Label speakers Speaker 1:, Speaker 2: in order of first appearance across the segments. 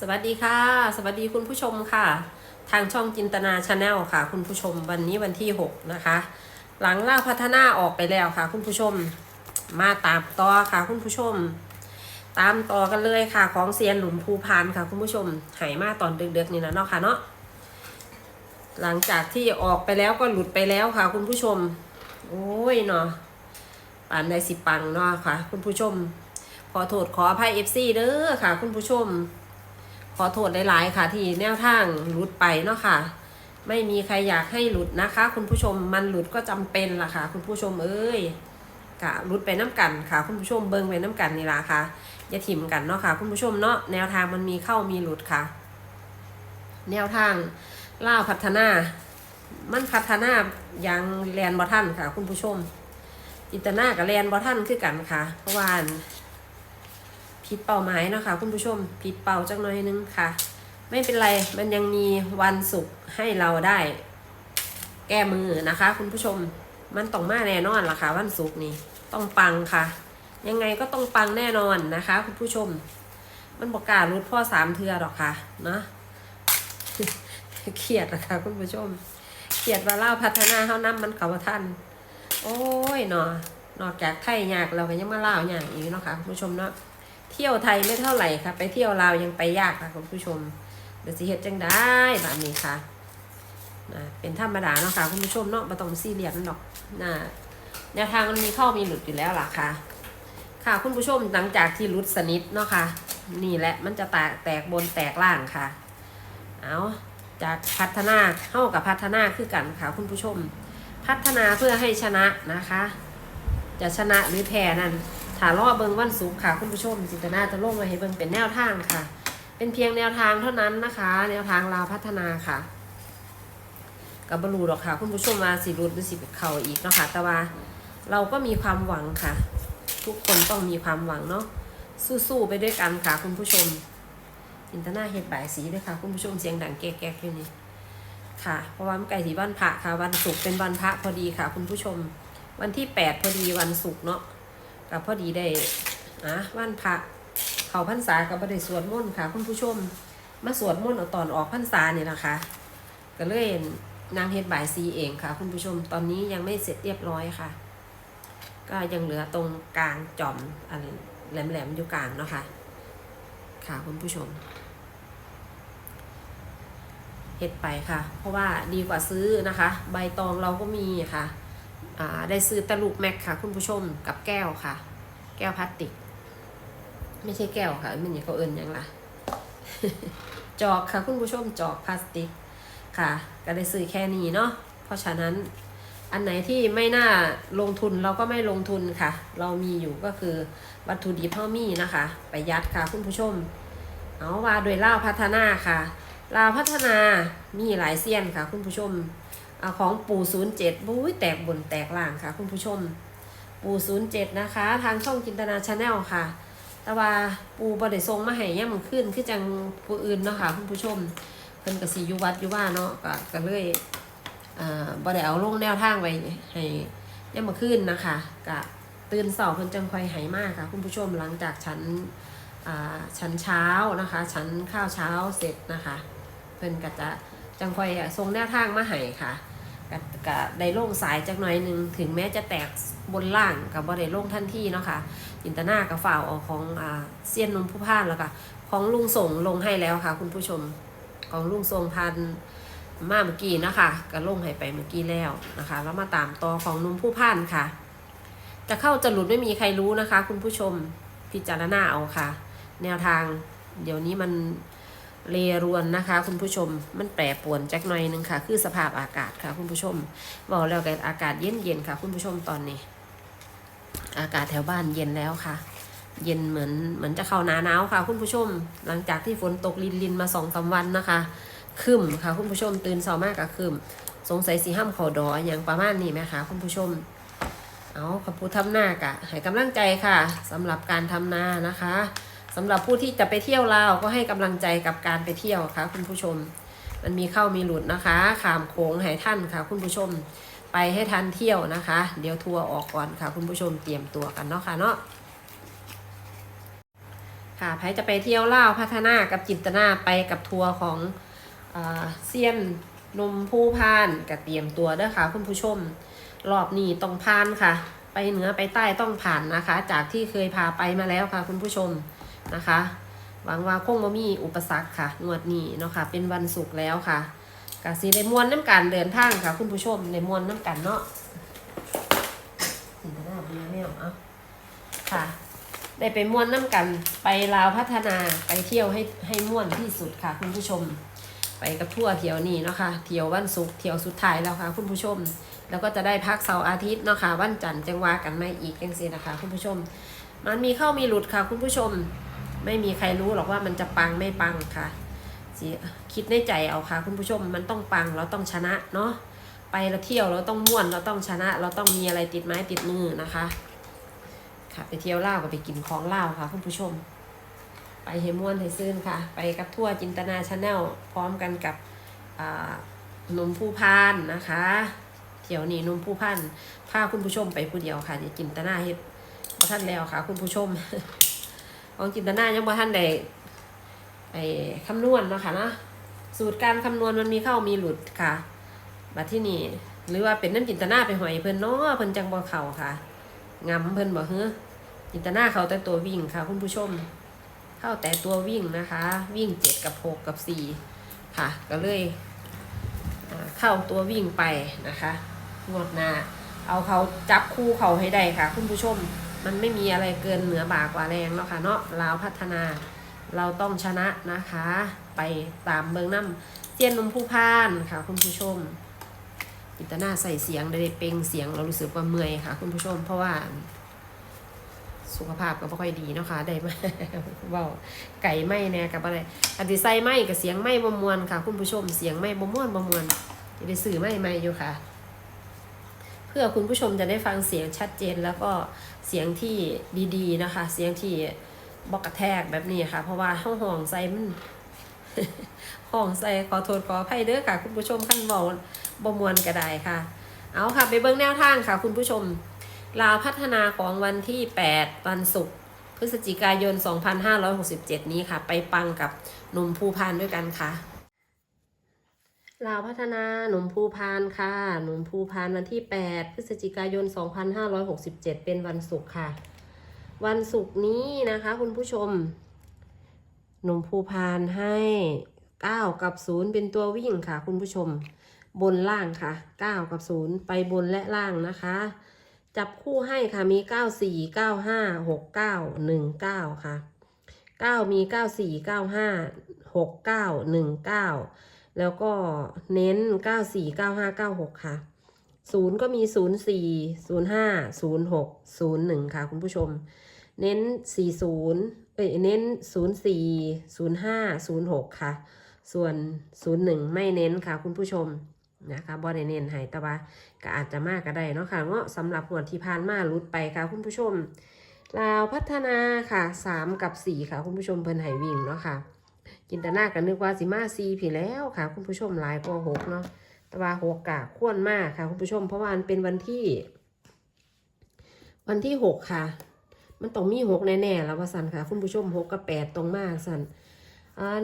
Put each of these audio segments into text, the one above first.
Speaker 1: สวัสดีค่ะ สวัสดีคุณผู้ชมค่ะ ทางช่องจินตนาชาแนลค่ะ คุณผู้ชมวันนี้วันที่ 6 นะคะ หลังล่าพัฒนาออกไปแล้วค่ะ คุณผู้ชมมาตามต่อค่ะ คุณผู้ชม ตามต่อกันเลยค่ะ ของเซียนหลุมภูพานค่ะ คุณผู้ชมหายมาตอนเดึกๆนี่นะเนาะค่ะเนาะหลังจากที่ออกไปแล้วก็หลุดไปแล้วค่ะ คุณผู้ชม โอ้ยเนาะปานใดสิปังเนาะค่ะ คุณผู้ชม ขอโทษขออภัยเอฟซีเด้อค่ะ คุณผู้ชม ขอโทษหลายๆค่ะ ที่แนวทางหลุดไปเนาะค่ะ ไม่มีใครอยากให้หลุดนะคะ คุณผู้ชมมันหลุดก็จำเป็นล่ะค่ะ คุณผู้ชมเอ้ยกะหลุดไปน้ำกันค่ะ คุณผู้ชมเบิ่งไปน้ำกันนี่ล่ะค่ะอย่าถิ่มกันเนาะค่ะ คุณผู้ชมเนาะแนวทางมันมีเข้ามีหลุดค่ะ แนวทางล่าพัฒนา มันพัฒนาอย่างแลนบ่ท่านค่ะ คุณผู้ชมจิตนากับแลนบ่ท่านคือกันค่ะเพราะว่า ผิดเป้าหมายเนาะคะคุณผู้ชมผิดเป้าจักหน่อยนึงค่ะ ไม่เป็นไรมันยังมีวันศุกร์ให้เราได้ แก้มือนะคะ คุณผู้ชมมันต้องมาแน่นอนล่ะค่ะวันศุกร์นี้ต้องปังค่ะ ยังไงก็ต้องปังแน่นอนนะคะ คุณผู้ชม มันบอกกล้ารุดพ่อสามเทือหรอกค่ะเนาะเครียดนะคะคุณผู้ชมเครียดว่าเล่าพัฒนาเขานํมันเขาว่าท่านโอ้ยเนาะนอกจากไทยยากเราก็ยังมาเล่าอย่างอีกเนาะค่ะคุณผู้ชมเนาะ เที่ยวไทยไม่เท่าไหร่ค่ะ ไปเที่ยวลาวยังไปยากค่ะคุณผู้ชมเดี๋ยวสิเฮ็ดจังได้แบบนี้ค่ะนะเป็นธรรมดาเนาะค่ะคุณผู้ชมเนาะมาต้องซีเรียสนั่นดอกนะแนวทางมันมีเข้ามีหลุดอยู่แล้วล่ะค่ะ ค่ะคุณผู้ชมหลังจากที่หลุดสนิทเนาะค่ะ นี่แหละมันจะแตกแตกบนแตกล่างค่ะ เอาจากพัฒนาเข้ากับพัฒนาคือกันค่ะคุณผู้ชม พัฒนาเพื่อให้ชนะนะคะ จะชนะหรือแพ้นั่น ถ้ารอเบิงวันศุกร์ค่ะคุณผู้ชมจินตนาจะลงมาให้เบิงเป็นแนวทางค่ะ เป็นเพียงแนวทางเท่านั้นนะคะ แนวทางลาวพัฒนาค่ะกับบรูหรอกค่ะ คุณผู้ชมมาสิรุดหรือสิเข่าอีกเนาะค่ะแต่ว่าเราก็มีความหวังค่ะ ทุกคนต้องมีความหวังเนาะสู้ๆไปด้วยกันค่ะ คุณผู้ชมจินตนาเห็ดบ่ายสีด้วยค่ะ คุณผู้ชมเสียงดังแก๊กๆอยู่นี่ค่ะ เพราะว่ามันใกล้สีวันพระค่ะ วันศุกร์เป็นวันพระพอดีค่ะ คุณผู้ชม วันที่แปดพอดีวันศุกร์เนาะ กับพอดีได้อะวันพระเขาพรรษากับประเดสวดมนต์ค่ะ คุณผู้ชม มาสวดมนต์เอาตอนออกพรรษาเนี่ยนะคะ ก็เลยนางเฮ็ดบ่ายซีเองค่ะ คุณผู้ชมตอนนี้ยังไม่เสร็จเรียบร้อยค่ะ ก็ยังเหลือตรงกลางจอมอะไรแหลมๆอยู่กลางเนาะค่ะค่ะคุณผู้ชมเฮ็ดไปค่ะ เพราะว่าดีกว่าซื้อนะคะ ใบตองเราก็มีค่ะ ได้ซื้อตะลุกแม็กค่ะ คุณผู้ชมกับแก้วค่ะ แก้วพลาสติก ไม่ใช่แก้วค่ะ มันอย่างเขาเอิญยังล่ะ จอกค่ะ คุณผู้ชมจอกพลาสติกค่ะ ก็ได้ซื้อแค่นี้เนาะเพราะฉะนั้นอันไหนที่ไม่น่าลงทุนเราก็ไม่ลงทุนค่ะ เรามีอยู่ก็คือวัตถุดิบเท่ามีนะคะไปยัดค่ะคุณผู้ชม เอาว่าโดยเล่าพัฒนาค่ะลาวพัฒนามีหลายเซียนค่ะคุณผู้ชม อของปู่ศูนย์เจ็ดบุ้ยแตกบนแตกล่างค่ะ คุณผู้ชม ปู่ศูนย์เจ็ดนะคะ ทางช่องจินตนาชาแนลค่ะ แต่ว่าปู่บไดทรงมาให้ย่ำขึ้นคือจังผู้อื่นเนาะค่ะคุณผู้ชมเพิ่นกสีอยู่วัดอยู่ว่าเนาะก็ก็เลยอ่าบ่ได้เอาลงแนวทางไว้ให้ย่ำมาขึ้นนะคะกะตื่นเสาเพิ่นจังคอยให้มากค่ะ คุณผู้ชมหลังจากชั้นอ่าชั้นเช้านะคะชั้นข้าวเช้าเสร็จนะคะ เพิ่นก็จะจังคอยทรงแนวทางมาให้ค่ะ ก็ก็ได้โล่งสายจักหน่อยหนึ่งถึงแม้จะแตกบนล่างกับบ่ได้ลงทันที่เนาะค่ะจินตนากับฝ่าวออกของอ่าเซียนนมผู้พานแล้วก็ของลุงส่งลงให้แล้วค่ะ คุณผู้ชมของลุงทรงพันมาเมื่อกี้นะคะก็ลงให้ไปเมื่อกี้แล้วนะคะแล้วมาตามต่อของนุ่มผู้พานค่ะ จะเข้าจะหลุดไม่มีใครรู้นะคะ คุณผู้ชมพิจารณาเอาค่ะ แนวทางเดี๋ยวนี้มัน เลรวนนะคะ คุณผู้ชมมันแปรปวนจักหน่อยหนึงค่ะ คือสภาพอากาศค่ะ คุณผู้ชมบอกแล้วกันอากาศเย็นเย็นๆค่ะ คุณผู้ชมตอนนี้ อากาศแถวบ้านเย็นแล้วค่ะ เย็นเหมือนเหมือนจะเข้าหนาหนาวค่ะ คุณผู้ชม หลังจากที่ฝนตกลินลินมาสองสาวันนะคะคึมค่ะ คุณผู้ชมตื่นเช้ามากกับคึมสงสัยสีห้ามเขาดออย่างประมาณนี้ไหมคะคุณผู้ชม เอาขอบผู้ทำหน้ากะให้กำลังใจค่ะสำหรับการทำนานะคะ สำหรับผู้ที่จะไปเที่ยวลาวก็ให้กำลังใจกับการไปเที่ยวค่ะคุณผู้ชม มันมีเข้ามีหลุดนะคะขามโค้งให้ท่านค่ะ คุณผู้ชม ไปให้ทันเที่ยวนะคะ เดี๋ยวทัวร์ออกก่อนค่ะ คุณผู้ชมเตรียมตัวกันเนาะค่ะเนาะค่ะไผจะไปเที่ยวลาวพัฒนากับจินตนาไปกับทัวร์ของเซียนนมผู้พานกับเตรียมตัวด้อค่ะ คุณผู้ชมรอบนี้ต้องผ่านค่ะ ไปเหนือไปใต้ต้องผ่านนะคะ จากที่เคยพาไปมาแล้วค่ะ คุณผู้ชม นะคะหวังว่าคงบ่มีอุปสรรคค่ะงวดนี้เนาะค่ะ เป็นวันศุกร์แล้วค่ะกสิได้มวนน้ำกันเดินทางค่ะ คุณผู้ชมได้มวนน้ำกันเนาะจินตนาเบียแมวเอาค่ะ ได้ไปมวนน้ำกันไปลาวพัฒนาไปเที่ยวให้ให้มวนที่สุดค่ะ คุณผู้ชม ไปกับทั่วเที่ยวนี้เนาะค่ะเที่ยววันศุกร์เที่ยวสุดท้ายแล้วค่ะ คุณผู้ชม แล้วก็จะได้พักเสาร์อาทิตย์เนาะค่ะวันจันทร์จังวากันไม่อีกจังซีนะคะ คุณผู้ชม มันมีเข้ามีหลุดค่ะ คุณผู้ชม ไม่มีใครรู้หรอกว่ามันจะปังไม่ปังค่ะสิคิดในใจเอาค่ะ คุณผู้ชมมันต้องปังเราต้องชนะเนาะไปเราเที่ยวเราต้องม่วนเราต้องชนะ เราต้องมีอะไรติดไม้ติดมือนะคะ ค่ะไปเที่ยวเล่าวก็ไปกินของเล่าค่ะ คุณผู้ชม ไปเฮม่วนไฮซื่นค่ะ ไปกับทั่วจินตนาชาแนลพร้อมกันกับนุ่มผู้พานนะคะเที่ยวนี้นุ่มผู้พันพาคุณผู้ชมไปผู้เดียวค่ะเดี๋ยวจินตนาเฮ็ดบ่ท่านแล้วค่ะ คุณผู้ชม ของจินตนายังบ่ท่านได้ไอ้คำนวณเนาะค่ะเนาะสูตรการคำนวณมันมีเข้ามีหลุดค่ะบัดที่นี่หรือว่าเป็นน้ำจินตนาไปหอยเพิ่นเนาะเพิ่นจังบ่เข้าค่ะงำเพิ่นบอกเฮ้อจินตนาเขาแต่ตัววิ่งค่ะ คุณผู้ชม เข้าแต่ตัววิ่งนะคะ วิ่งเจ็ดกับหกกับสี่ค่ะ ก็เลยเข้าตัววิ่งไปนะคะงวดหน้าเอาเขาจับคู่เขาให้ได้ค่ะ คุณผู้ชม มันไม่มีอะไรเกินเหนือบ่ากว่าแรงเนาะค่ะเนาะลาวพัฒนาเราต้องชนะนะคะ ไปตามเมืองน้ำเจียนนมผู้พานค่ะ คุณผู้ชมจินตนาใส่เสียงได้เป่งเสียงเรารู้สึกว่าเมื่อยค่ะ คุณผู้ชม เพราะว่าสุขภาพก็ไม่ค่อยดีเนาะค่ะได้มาเว่าไก่ไหมแน่กับอะไรอันที่ใส่ไหมกับเสียงไหมบมวนค่ะ คุณผู้ชมเสียงไหมบมวนบมวนจะได้สื่อไหมไหมอยู่ค่ะ พื่อคุณผู้ชมจะได้ฟังเสียงชัดเจนแล้วก็เสียงที่ดีๆนะคะ เสียงที่บอกกระแทกแบบนี้ค่ะ เพราะว่าห้องห้องใส่มันห้องใส่ขอโทษขออภัยเด้อค่ะ คุณผู้ชมขั้นเบาบมวนก็ได้ค่ะ เอาค่ะ ไปเบิ้งแนวทางค่ะ คุณผู้ชมลาวพัฒนาของวันที่ 8 วันศุกร์พฤศจิกายน 2567 นี้ค่ะ ไปปังกับหนุ่มภูพานด้วยกันค่ะ ลาวพัฒนาหนุ่มภูพานค่ะหนุ่มภูพานวันที่ 8 พฤศจิกายน 2567 เป็นวันศุกร์ค่ะ วันศุกร์นี้นะคะ คุณผู้ชม หนุ่มภูพานให้ 9 กับ 0 เป็นตัววิ่งค่ะ คุณผู้ชม บนล่างค่ะ 9 กับ 0 ไปบนและล่างนะคะ จับคู่ให้ค่ะมี 94 95 69 19 ค่ะ 9 มี 94 95 69 19 แล้วก็เน้น 94 95 96 ค่ะ 0 ก็มี 04 05 06 01 ค่ะ คุณผู้ชม เน้น 40 เอ้ย เน้น 04 05 06 ค่ะ ส่วน 01 ไม่เน้นค่ะ คุณผู้ชมนะคะบอได้เน้นห้แต่ว่าก็อาจจะมากก็ได้เนาะค่ะเงาะสำหรับหัวที่ผ่านมารุดไปค่ะ คุณผู้ชมลาวพัฒนาค่ะ 3 กับ 4 ค่ะ คุณผู้ชมเพิ่นให้วิ่งเนาะค่ะ จินตนากันนึกว่าสิมา4ผีแล้วค่ะ คุณผู้ชมหลายกว่า6เนาะแต่ว่าหกกะควรมากค่ะ คุณผู้ชมเพราะว่ามันเป็นวันที่ วันที่หกค่ะ มันต้องมีหกแน่ๆแล้วว่าสันค่ะ คุณผู้ชมหกกับแปดตรงมากสัน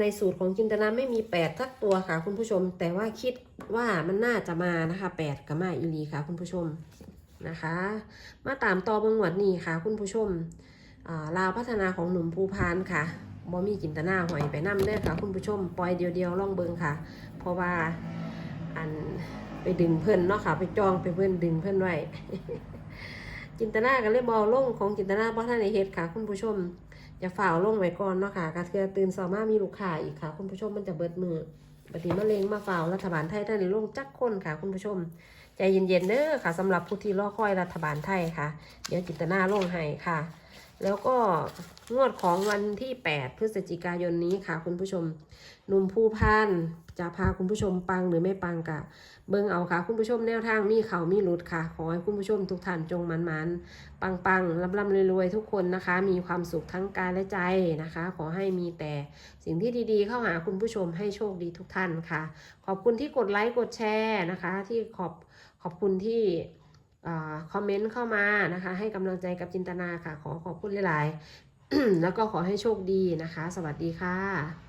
Speaker 1: ในสูตรของจินตนาไม่มีแปดทักตัวค่ะ คุณผู้ชม แต่ว่าคิดว่ามันน่าจะมานะคะแปดกับมาอีลีค่ะ คุณผู้ชมนะคะ มาตามต่อเบงหวดนี้ค่ะ คุณผู้ชมลาวพัฒนาของหนุ่มภูพานค่ะ บ่มีจินตนาหอยไปนั่เด้อค่ะ คุณผู้ชมปล่อยเดียวๆล่องเบิงค่ะ เพราะว่าอันไปดึงเพื่อนเนาะค่ะ ไปจองไปเพื่อนดึงเพื่อนไว้จินตนากันเลยบอลงของจินตนาเพราะท่านในเฮ็ดค่ะ คุณผู้ชมอย่าฝ่าลงไว้ก่อนเนาะค่ะกระเทือตื่นสอมามีลูกค้าอีกค่ะ คุณผู้ชมมันจะเบิดมือปฏิมาเลงมาฝ่ารัฐบาลไทยท่านในลงจักคนค่ะ คุณผู้ชมใจเย็นๆเด้อค่ะสำหรับผู้ที่รอคอยรัฐบาลไทยค่ะ เดี๋ยวจินตนาลงให้ค่ะ แล้วก็งวดของวันที่ 8 พฤศจิกายนนี้ค่ะ คุณผู้ชมหนุ่มผู้พันจะพาคุณผู้ชมปังหรือไม่ปังกะ เบิ่งเอาค่ะ คุณผู้ชมแนวทางมีเขามีรุดค่ะ ขอให้คุณผู้ชมทุกท่านจงมันมันๆปังปังๆร่ำร่ำรวยๆทุกคนนะคะ มีความสุขทั้งกายและใจนะคะ ขอให้มีแต่สิ่งที่ดีๆ เข้าหาคุณผู้ชมให้โชคดีทุกท่านค่ะ ขอบคุณที่กดไลค์กดแชร์นะคะ ที่ขอบขอบคุณที่ คอมเมนต์เข้ามานะคะ ให้กำลังใจกับจินตนาค่ะ ขอขอบคุณหลาย ๆ แล้วก็ขอให้โชคดีนะคะ สวัสดีค่ะ